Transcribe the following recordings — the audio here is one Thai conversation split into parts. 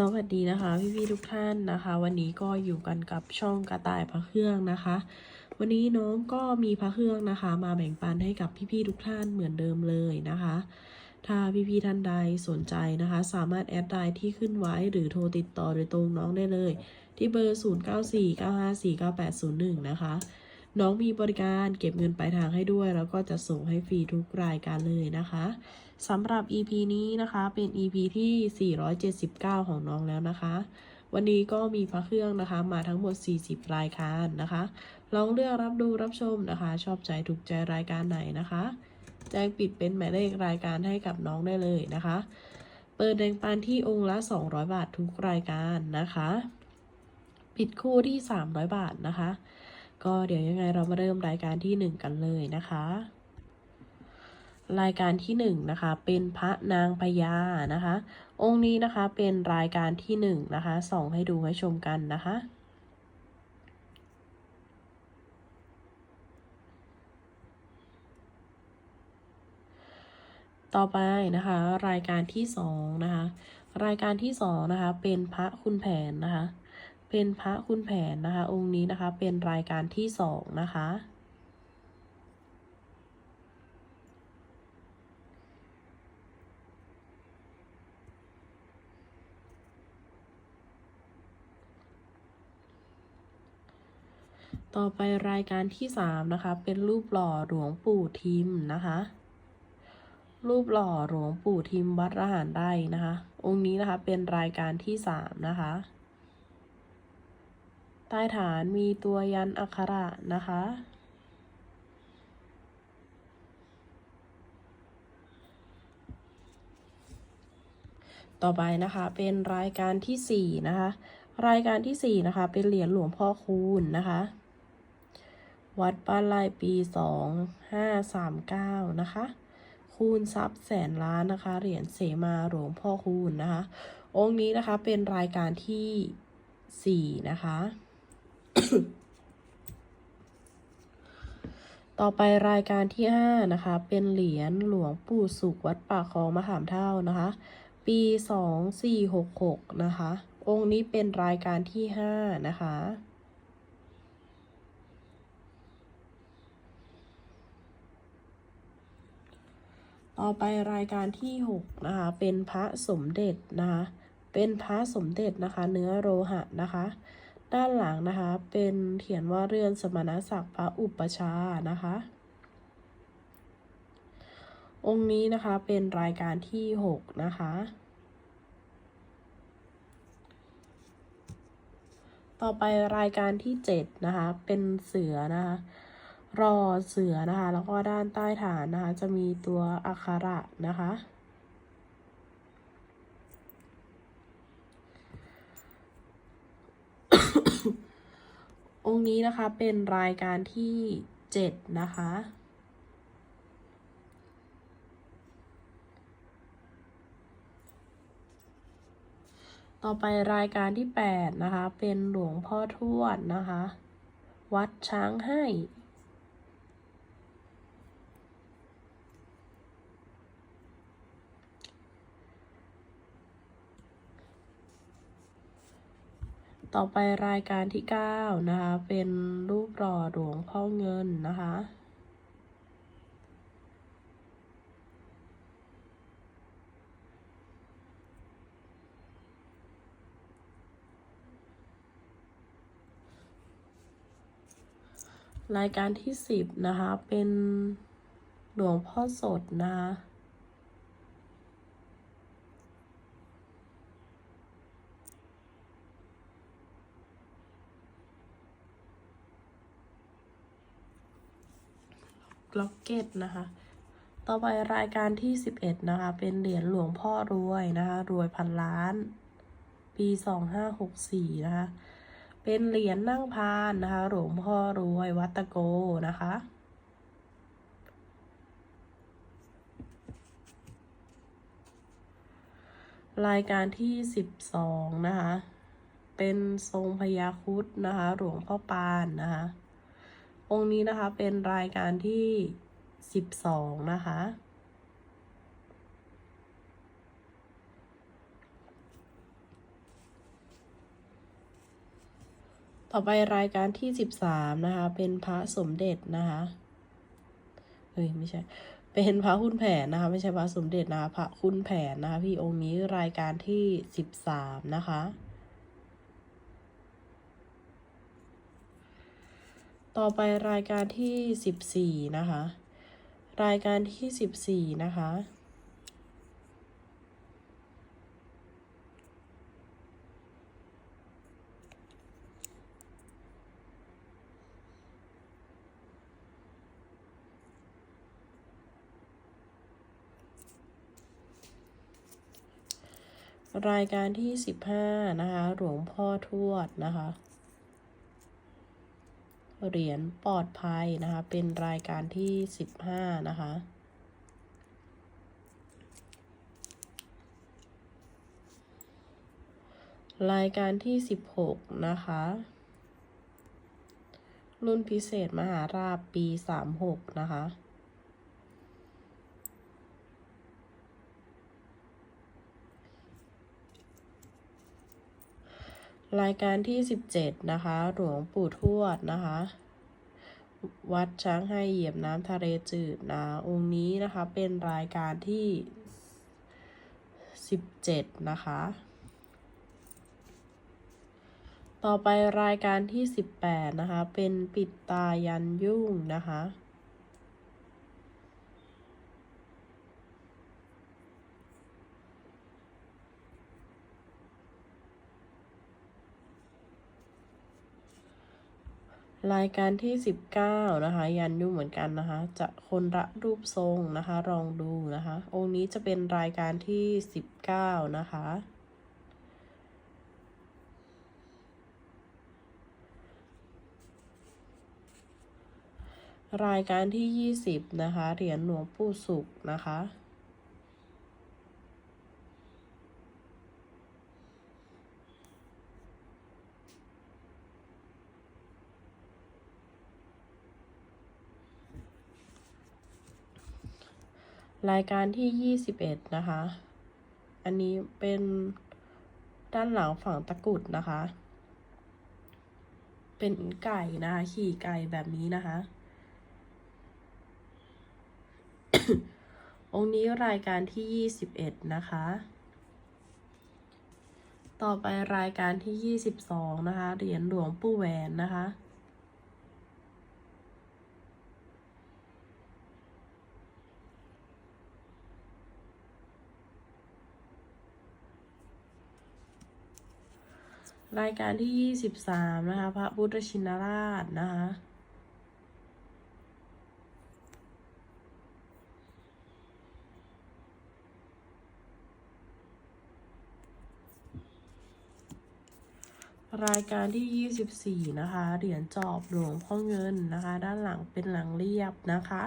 สวัสดีนะคะพี่ๆทุกท่านนะคะ วันนี้ก็อยู่กันกับช่องกระต่ายพระเครื่องนะคะ วันนี้น้องก็มีพระเครื่องนะคะ มาแบ่งปันให้กับพี่ๆทุกท่านเหมือนเดิมเลยนะคะ ถ้าพี่ๆท่านใดสนใจนะคะ สามารถแอดไลน์ที่ขึ้นไว้หรือโทรติดต่อโดยตรงน้องได้เลย ที่เบอร์ 0949549801 นะคะ น้องมีบริการเก็บเงินปลายทางให้ด้วย แล้วก็จะส่งให้ฟรีทุกรายการเลยนะคะสำหรับ EP นี้นะคะเป็น EP ที่ 479 ของน้องแล้วนะคะ วันนี้ก็มีพระเครื่องนะคะ มาทั้งหมด 40 รายการนะคะ ลองเลือกรับดูรับชมนะคะ ชอบใจถูกใจรายการไหนนะคะ แจ้งปิดเป็นหมายเลขรายการให้กับน้องได้เลยนะคะ เปิดแดงปันที่องค์ละ 200 บาททุกรายการนะคะ ปิดคู่ที่ 300 บาทนะคะ ก็เดี๋ยวยังไงเรามาเริ่มรายการที่ 1 กันเลยนะคะ รายการที่1นะคะเป็นพระนางพญานะคะ องค์นี้นะคะเป็นรายการที่1นะคะส่องให้ดูให้ชมกันนะคะต่อไปนะคะรายการที่สองนะคะรายการที่สองนะคะเป็นพระคุณแผนนะคะ เป็นพระคุณแผนนะคะ องค์นี้นะคะเป็นรายการที่สองนะคะ ต่อไปรายการที่สามนะคะ เป็นรูปหล่อหลวงปู่ทิมนะคะรูปหล่อหลวงปู่ทิมวัดระหารไร่นะคะ องค์นี้นะคะเป็นรายการที่สามนะคะ ใต้ฐานมีตัวยันอักขระนะคะ ต่อไปนะคะเป็นรายการที่สี่นะคะ รายการที่สี่นะคะ เป็นเหรียญหลวงพ่อคูณนะคะ วัดบ้านไร่ปีสองห้าสามเก้านะคะ คูณทรัพย์แสนล้านนะคะ เหรียญเสมาหลวงพ่อคูณนะคะ องค์นี้นะคะเป็นรายการที่สี่นะคะ ต่อไปรายการที่ห้านะคะ เป็นเหรียญหลวงปู่สุขวัดป่าคลองมะขามเท่านะคะ ปีสองสี่หกหกนะคะ องค์นี้เป็นรายการที่ห้านะคะ ต่อไปรายการที่หกนะคะ เป็นพระสมเด็จนะคะ เป็นพระสมเด็จนะคะ เนื้อโลหะนะคะ ด้านหลังนะคะ เป็นเขียนว่าเรือนสมณศักดิ์พระอุปชานะคะ องค์นี้นะคะเป็นรายการที่หกนะคะ ต่อไปรายการที่เจ็ดนะคะ เป็นเสือนะคะ รอเสือนะคะ แล้วก็ด้านใต้ฐานนะคะ จะมีตัวอักขระนะคะ องค์นี้นะคะเป็นรายการที่เจ็ดนะคะ ต่อไปรายการที่แปดนะคะ เป็นหลวงพ่อทวดนะคะ วัดช้างให้ ต่อไปรายการที่ 9 นะคะ เป็นรูปหล่อหลวงพ่อเงินนะคะ รายการที่ 10 นะคะ เป็นหลวงพ่อสดนะคะ ล็อกเก็ตนะคะ ต่อไปรายการที่ 11 นะคะ เป็นเหรียญหลวงพ่อรวยนะคะ รวยพันล้าน ปี 2564 นะคะ เป็นเหรียญนั่งพานนะคะ หลวงพ่อรวยวัตโกนะคะรายการที่12นะคะ เป็นทรงพญาคุดนะคะ หลวงพ่อปานนะคะ องค์นี้นะคะเป็นรายการที่สิบสองนะคะ ต่อไปรายการที่สิบสามนะคะ เป็นพระสมเด็จนะคะเฮ้ยไม่ใช่ เป็นพระคุณแผนนะคะ ไม่ใช่พระสมเด็จนะคะพระคุณแผนนะคะ พี่องค์นี้รายการที่สิบสามนะคะ ต่อไปรายการที่สิบสี่นะคะ รายการที่สิบสี่นะคะ รายการที่สิบห้านะคะ หลวงพ่อทวดนะคะ เหรียญปลอดภัยนะคะ เป็นรายการที่สิบห้านะคะ รายการที่สิบหกนะคะ รุ่นพิเศษมหาราชปีสามหกนะคะ รายการที่สิบเจ็ดนะคะ หลวงปู่ทวดนะคะ วัดช้างให้เหยียบน้ำทะเลจืดนะ องค์นี้นะคะเป็นรายการที่สิบเจ็ดนะคะ ต่อไปรายการที่สิบแปดนะคะ เป็นปิดตายันยุ่งนะคะ รายการที่สิบเก้านะคะ ยันยุ่งเหมือนกันนะคะ จะคนละรูปทรงนะคะ ลองดูนะคะ องค์นี้จะเป็นรายการที่สิบเก้านะคะ รายการที่ยี่สิบนะคะ เหรียญหลวงปู่สุขนะคะ รายการที่ยี่สิบเอ็ดนะคะ อันนี้เป็นด้านหลังฝั่งตะกุดนะคะ เป็นไก่นะคะขี่ไก่แบบนี้นะคะ องค์นี้รายการที่ยี่สิบเอ็ดนะคะ ต่อไปรายการที่ยี่สิบสองนะคะ เหรียญหลวงปู่แหวนนะคะ รายการที่ยี่สิบสามนะคะ พระพุทธชินราชนะคะรายการที่ยี่สิบสี่นะคะ เหรียญจอบหลวงพ่อเงินนะคะ ด้านหลังเป็นหลังเรียบนะคะ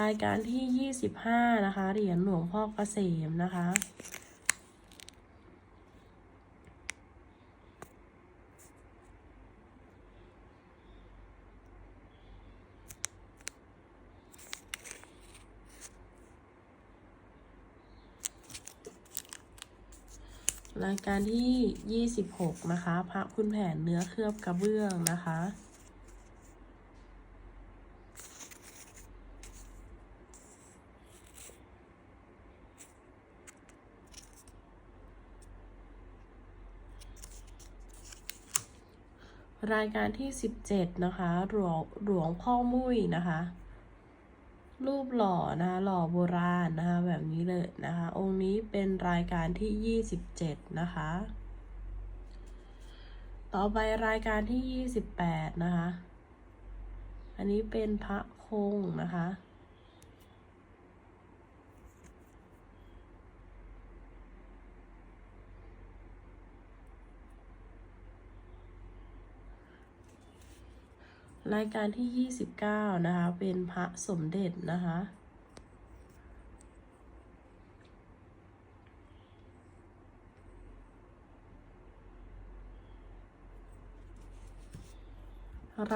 รายการที่ยี่สิบห้านะคะ เหรียญหลวงพ่อเกษมนะคะรายการที่ยี่สิบหกนะคะ พระคุณแผนเนื้อเคลือบกระเบื้องนะคะ รายการที่สิบเจ็ดนะคะหลวงหลวงพ่อมุ้ยนะคะ รูปหล่อนะคะหล่อโบราณนะคะแบบนี้เลยนะคะ องค์นี้เป็นรายการที่ยี่สิบเจ็ดนะคะ ต่อไปรายการที่ยี่สิบแปดนะคะ อันนี้เป็นพระคงนะคะ รายการที่ยี่สิบเก้านะคะ เป็นพระสมเด็จนะคะ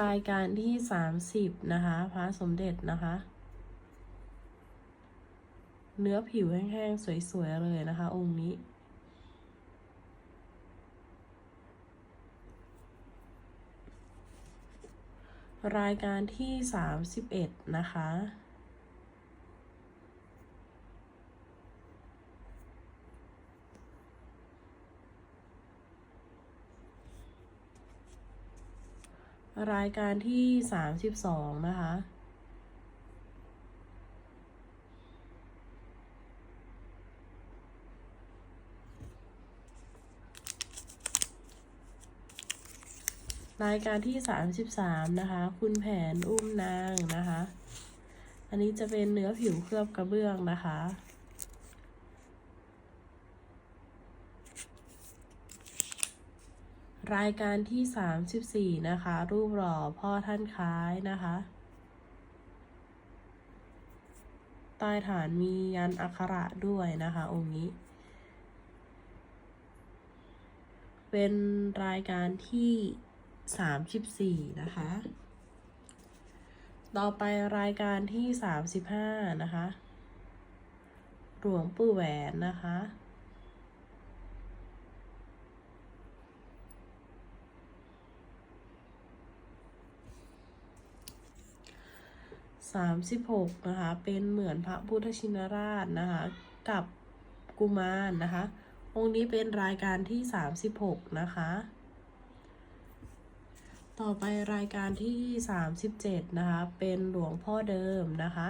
รายการที่สามสิบนะคะ พระสมเด็จนะคะ เนื้อผิวแห้งๆ สวย ๆ เลยนะคะ องค์นี้ รายการที่ 31 นะคะ รายการที่ 32 นะคะ รายการที่33นะคะ คุณแผนอุ้มนางนะคะ อันนี้จะเป็นเนื้อผิวเคลือบกระเบื้องนะคะ รายการที่34นะคะ รูปหล่อพ่อท่านคล้ายนะคะใต้ฐานมียันอักขระด้วยนะคะ องค์นี้ เป็นรายการที่ 34นะคะ ต่อไปรายการที่35นะคะ หลวงปู่แหวนนะคะ สามสิบหกนะคะ เป็นเหมือนพระพุทธชินราชนะคะ กับกุมารนะคะ องค์นี้เป็นรายการที่สามสิบหกนะคะ ต่อไปรายการที่สามสิบเจ็ดนะคะ เป็นหลวงพ่อเดิมนะคะ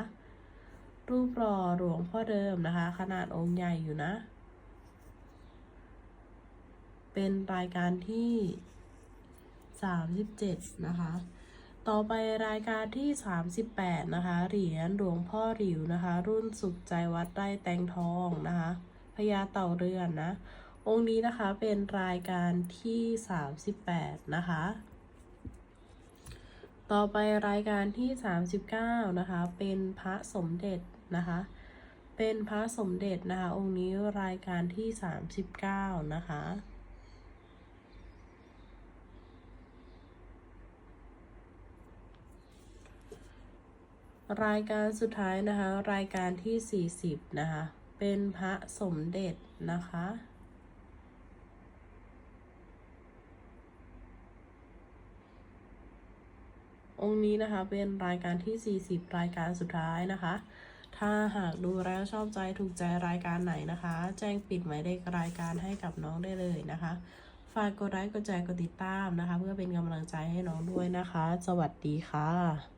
รูปหล่อหลวงพ่อเดิมนะคะ ขนาดองค์ใหญ่อยู่นะ เป็นรายการที่สามสิบเจ็ดนะคะ ต่อไปรายการที่ 38 นะคะ เหรียญหลวงพ่อหลิวนะคะ รุ่นสุขใจวัดไร่แตงทองนะคะพญาเต่าเรือนนะ องค์นี้นะคะเป็นรายการที่ 38 นะคะ ต่อไปรายการที่ 39 นะคะ เป็นพระสมเด็จนะคะ เป็นพระสมเด็จนะคะ องค์นี้รายการที่ 39 นะคะรายการสุดท้ายนะคะ รายการที่ 40 นะคะ เป็นพระสมเด็จนะคะ องค์นี้นะคะ เป็นรายการที่ 40 รายการสุดท้ายนะคะ ถ้าหากดูแล้วชอบใจถูกใจรายการไหนนะคะ แจ้งปิดหมายเลขรายการให้กับน้องได้เลยนะคะ ฝากกดไลค์กดแชร์กดติดตามนะคะ เพื่อเป็นกำลังใจให้น้องด้วยนะคะ สวัสดีค่ะ